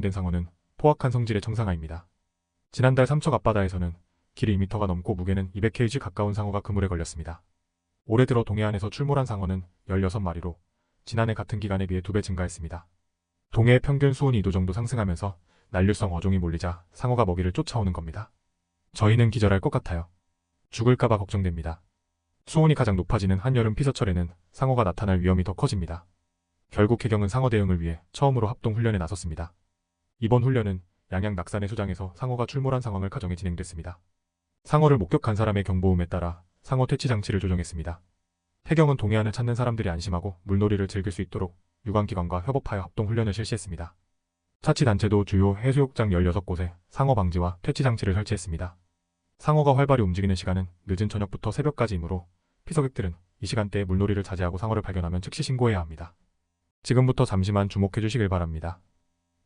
된 상어는 포악한 성질의 청상아입니다. 지난달 삼척 앞바다에서는 길이 2m가 넘고 무게는 200kg 가까운 상어가 그물에 걸렸습니다. 올해 들어 동해안에서 출몰한 상어는 16마리로 지난해 같은 기간에 비해 2배 증가했습니다. 동해의 평균 수온이 2도 정도 상승하면서 난류성 어종이 몰리자 상어가 먹이를 쫓아오는 겁니다. 저희는 기절할 것 같아요. 죽을까봐 걱정됩니다. 수온이 가장 높아지는 한여름 피서철에는 상어가 나타날 위험이 더 커집니다. 결국 해경은 상어 대응을 위해 처음으로 합동 훈련에 나섰습니다. 이번 훈련은 양양 낙산의 수장에서 상어가 출몰한 상황을 가정해 진행됐습니다. 상어를 목격한 사람의 경보음에 따라 상어 퇴치 장치를 조정했습니다. 해경은 동해안을 찾는 사람들이 안심하고 물놀이를 즐길 수 있도록 유관기관과 협업하여 합동 훈련을 실시했습니다. 차치단체도 주요 해수욕장 16곳에 상어 방지와 퇴치 장치를 설치했습니다. 상어가 활발히 움직이는 시간은 늦은 저녁부터 새벽까지이므로 피서객들은 이 시간대에 물놀이를 자제하고 상어를 발견하면 즉시 신고해야 합니다. 지금부터 잠시만 주목해 주시길 바랍니다.